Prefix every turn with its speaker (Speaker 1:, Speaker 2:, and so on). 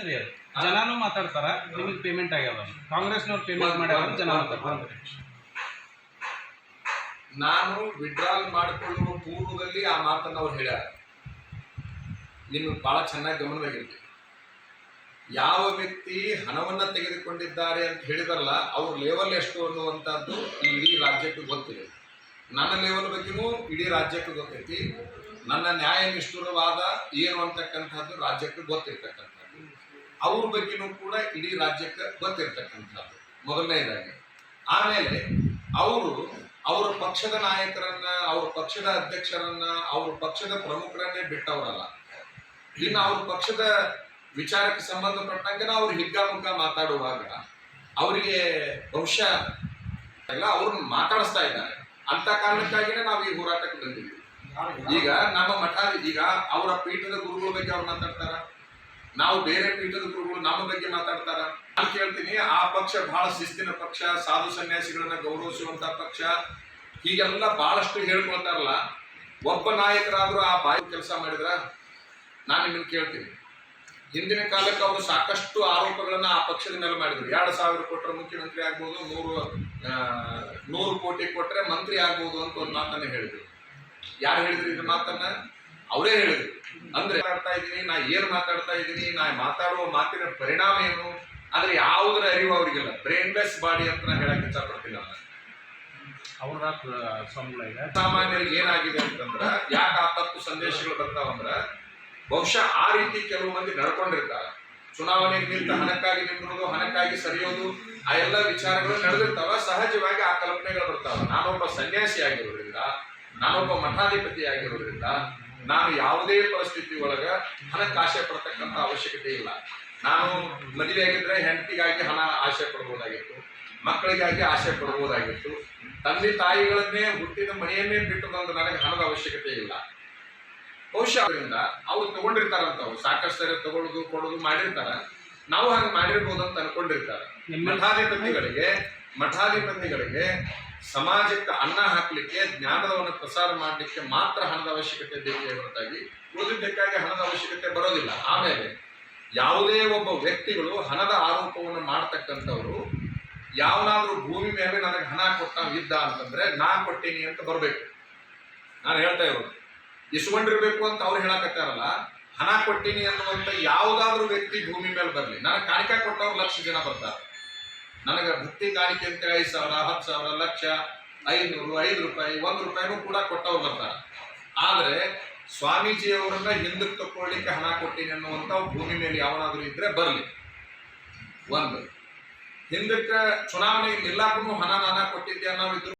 Speaker 1: ಸರಿ ಜನಾನು ಮಾತಾಡ್ತಾರ ನಿಮಗೆ ಪೇಮೆಂಟ್ ಆಗ್ಯಾವ ಕಾಂಗ್ರೆಸ್ನವ್ರು ಪೇಮೆಂಟ್ ಮಾಡ್ಯಾರ ಅಂತ ಜನ ಮಾತಾಡ್ತಾರೆ.
Speaker 2: ನಾನು ವಿಡ್ರಾಲ್ ಮಾಡಿಕೊಳ್ಳುವ ಪೂರ್ವದಲ್ಲಿ ಆ ಮಾತನ್ನು ಅವ್ರು ಹೇಳ್ಯಾರ. ನಿಮಗೆ ಭಾಳ ಚೆನ್ನಾಗಿ ಗಮನವಾಗಿರ್ತೀವಿ ಯಾವ ವ್ಯಕ್ತಿ ಹಣವನ್ನ ತೆಗೆದುಕೊಂಡಿದ್ದಾರೆ ಅಂತ ಹೇಳಿದಾರಲ್ಲ ಅವ್ರ ಲೆವೆಲ್ ಎಷ್ಟು ಅನ್ನುವಂಥದ್ದು ಈ ಇಡೀ ರಾಜ್ಯಕ್ಕೆ ಗೊತ್ತಿದೆ. ನನ್ನ ಲೆವೆಲ್ ಬಗ್ಗೆನೂ ಇಡೀ ರಾಜ್ಯಕ್ಕೆ ಗೊತ್ತೈತಿ. ನನ್ನ ನ್ಯಾಯ ನಿಷ್ಠುರವಾದ ಏನು ಅಂತಕ್ಕಂಥದ್ದು ರಾಜ್ಯಕ್ಕೆ ಗೊತ್ತಿರ್ತಕ್ಕಂಥದ್ದು. ಅವ್ರ ಬಗ್ಗೆನೂ ಕೂಡ ಇಡೀ ರಾಜ್ಯಕ್ಕೆ ಗೊತ್ತಿರ್ತಕ್ಕಂಥದ್ದು. ಮೊದಲನೇದಾಗಿ. ಆಮೇಲೆ ಅವರು ಅವರ ಪಕ್ಷದ ನಾಯಕರನ್ನ, ಅವ್ರ ಪಕ್ಷದ ಅಧ್ಯಕ್ಷರನ್ನ, ಅವ್ರ ಪಕ್ಷದ ಪ್ರಮುಖರನ್ನೇ ಬಿಟ್ಟವರಲ್ಲ. ಇನ್ನು ಅವ್ರ ಪಕ್ಷದ ವಿಚಾರಕ್ಕೆ ಸಂಬಂಧಪಟ್ಟಂಗೆ ಅವ್ರು ಹಿಗ್ಗಾಮುಗ್ಗ ಮಾತಾಡುವಾಗ ಅವರಿಗೆ ಬಹುಶಃ ಎಲ್ಲ ಅವ್ರನ್ನ ಮಾತಾಡಿಸ್ತಾ ಇದ್ದಾರೆ. ಅಂತ ಕಾರಣಕ್ಕಾಗಿನೇ ನಾವು ಈ ಹೋರಾಟಕ್ಕೆ ಬಂದಿದ್ದೀವಿ. ಈಗ ನಮ್ಮ ಮಠ, ಈಗ ಅವರ ಪೀಠದ ಗುರುಗಳ ಬಗ್ಗೆ ಅವ್ರು ಮಾತಾಡ್ತಾರ? ನಾವು ಬೇರೆ ಪೀಠದ ಗುರುಗಳು ನಮ್ಮ ಬಗ್ಗೆ ಮಾತಾಡ್ತಾರ? ನಾನು ಕೇಳ್ತೀನಿ, ಆ ಪಕ್ಷ ಬಹಳ ಶಿಸ್ತಿನ ಪಕ್ಷ, ಸಾಧು ಸನ್ಯಾಸಿಗಳನ್ನ ಗೌರವಿಸುವಂತ ಪಕ್ಷ. ಹೀಗೆಲ್ಲ ಬಹಳಷ್ಟು ಹೇಳ್ಕೊಳ್ತಾರಲ್ಲ. ಒಬ್ಬ ನಾಯಕರಾದ್ರೂ ಆ ಬಾಯಿ ಕೆಲಸ ಮಾಡಿದ್ರ? ನಾನು ನಿಮ್ಗೆ ಕೇಳ್ತೀನಿ. ಹಿಂದಿನ ಕಾಲಕ್ಕೆ ಅವರು ಸಾಕಷ್ಟು ಆರೋಪಗಳನ್ನ ಆ ಪಕ್ಷದ ಮೇಲೆ ಮಾಡಿದ್ರು. ಎರಡು ಸಾವಿರ ಕೊಟ್ಟರೆ ಮುಖ್ಯಮಂತ್ರಿ ಆಗ್ಬೋದು ನೂರು ನೂರು ಕೋಟಿ ಕೊಟ್ಟರೆ ಮಂತ್ರಿ ಆಗ್ಬೋದು ಅಂತ ಒಂದು ಮಾತನ್ನ ಹೇಳಿದ್ರು. ಯಾರು ಹೇಳಿದ್ರು ಇದ್ರ ಮಾತನ್ನ? ಅವರೇ ಹೇಳಿದ್ರು. ಅಂದ್ರೆ ಮಾತಾಡ್ತಾ ಇದ್ದೀನಿ? ನಾ ಏನ್ ಮಾತಾಡ್ತಾ ಇದ್ದೀನಿ? ನಾ ಮಾತಾಡುವ ಮಾತಿನ ಪರಿಣಾಮ ಏನು? ಆದ್ರೆ ಯಾವುದರ ಅರಿವು ಬ್ರೈನ್ ಬ್ರೈನ್ಲೆಸ್ ಬಾಡಿ ಅಂತ ನಾ ಹೇಳಕ್ ಇಷ್ಟಪಡ್ತಿಲ್ಲ ನಾನು
Speaker 1: ಅವ್ರ
Speaker 2: ಸಾಮಾನ್ಯರಿಗೆ ಏನಾಗಿದೆ ಅಂತಂದ್ರ ಯಾಕೆ ಆ ತಪ್ಪು ಸಂದೇಶಗಳು ಬರ್ತಾವಂದ್ರ ಬಹುಶಃ ಆ ರೀತಿ ಕೆಲವು ಮಂದಿ ನಡ್ಕೊಂಡಿರ್ತಾರ. ಚುನಾವಣೆಗೆ ನಿಂತ ಹಣಕ್ಕಾಗಿ ನಿಂತಿರೋದು ಹಣಕ್ಕಾಗಿ ಸರಿಯೋದು ಆ ಎಲ್ಲ ವಿಚಾರಗಳು ನಡೆದಿರ್ತಾವ. ಸಹಜವಾಗಿ ಆ ಕಲ್ಪನೆಗಳು ಬರ್ತಾವ. ನಾನೊಬ್ಬ ಸನ್ಯಾಸಿ ಆಗಿರೋದ್ರಿಂದ ನಾನೊಬ್ಬ ಮಠಾಧಿಪತಿ ಆಗಿರೋದ್ರಿಂದ ನಾನು ಯಾವುದೇ ಪರಿಸ್ಥಿತಿ ಒಳಗ ಹಣಕ್ಕೆ ಆಸೆ ಪಡ್ತಕ್ಕಂಥ ಅವಶ್ಯಕತೆ ಇಲ್ಲ. ನಾನು ಮದುವೆ ಆಗಿದ್ರೆ ಹೆಂಡತಿಗಾಗಿ ಹಣ ಆಸೆ ಪಡ್ಬೋದಾಗಿತ್ತು ಮಕ್ಕಳಿಗಾಗಿ ಆಸೆ ಪಡ್ಬೋದಾಗಿತ್ತು ತಂದೆ ತಾಯಿಗಳನ್ನೇ ಹುಟ್ಟಿದ ಮನೆಯನ್ನೇ ಬಿಟ್ಟು ಬಂದು ನನಗೆ ಹಣದ ಅವಶ್ಯಕತೆ ಇಲ್ಲ. ಬಹುಶಃ ಅವರಿಂದ ಅವ್ರು ತಗೊಂಡಿರ್ತಾರಂತವ್ರು ಸಾಕಷ್ಟು ಸರಿ ತಗೊಳ್ಳೋದು ಕೊಡೋದು ಮಾಡಿರ್ತಾರ. ನಾವು ಹಾಗೆ ಮಾಡಿರ್ಬೋದು ಅಂತ ಅನ್ಕೊಂಡಿರ್ತಾರೆ. ಮಠಾಧಿಪತಿಗಳಿಗೆ ಮಠಾಧಿಪತಿಗಳಿಗೆ ಸಮಾಜಕ್ಕೆ ಅನ್ನ ಹಾಕಲಿಕ್ಕೆ, ಜ್ಞಾನವನ್ನು ಪ್ರಸಾರ ಮಾಡಲಿಕ್ಕೆ ಮಾತ್ರ ಹಣದ ಅವಶ್ಯಕತೆ ಬೇಕೇ ಹೊರತಾಗಿ ಉಳಿದಿದ್ದಕ್ಕಾಗಿ ಹಣದ ಅವಶ್ಯಕತೆ ಬರೋದಿಲ್ಲ. ಆಮೇಲೆ ಯಾವುದೇ ಒಬ್ಬ ವ್ಯಕ್ತಿಗಳು ಹಣದ ಆರೋಪವನ್ನು ಮಾಡ್ತಕ್ಕಂಥವ್ರು, ಯಾವನಾದ್ರೂ ಭೂಮಿ ಮೇಲೆ ನನಗೆ ಹಣ ಕೊಟ್ಟ ಇದ್ದ ಅಂತಂದ್ರೆ ನಾ ಕೊಟ್ಟೀನಿ ಅಂತ ಬರಬೇಕು. ನಾನು ಹೇಳ್ತಾ ಇರೋದು. ಇಸ್ಕೊಂಡಿರ್ಬೇಕು ಅಂತ ಅವ್ರು ಹೇಳಕತ್ತಾರಲ್ಲ, ಹಣ ಕೊಟ್ಟೀನಿ ಅನ್ನುವಂಥ ಯಾವುದಾದ್ರೂ ವ್ಯಕ್ತಿ ಭೂಮಿ ಮೇಲೆ ಬರಲಿ. ನನಗೆ ಕಾಣಿಕೆ ಕೊಟ್ಟವ್ರು ಲಕ್ಷ ಜನ ಬರ್ತಾರೆ. ನನಗೆ ಭಕ್ತಿ ಕಾಣಿಕೆ ಅಂತ ಐದು ಸಾವಿರ, ಹತ್ತು ಸಾವಿರ, ಲಕ್ಷ, ಐನೂರು, ಐದು ರೂಪಾಯಿ, ಒಂದು ರೂಪಾಯಿನೂ ಕೂಡ ಕೊಟ್ಟವ್ರು ಬರ್ತಾರೆ. ಆದರೆ ಸ್ವಾಮೀಜಿಯವರನ್ನ ಹಿಂದಕ್ಕೆ ತಗೊಳ್ಳಿಕ್ಕೆ ಹಣ ಕೊಟ್ಟಿನಿ ಅನ್ನುವಂಥ ಭೂಮಿ ಮೇಲೆ ಯಾವನಾದ್ರೂ ಇದ್ರೆ ಬರಲಿ. ಒಂದು, ಹಿಂದಕ್ಕೆ ಚುನಾವಣೆ ನಿಲ್ಲಾಕೂ ಹಣ ನಾನು ಕೊಟ್ಟಿದ್ದೆ ಅನ್ನೋವಿದ್ರು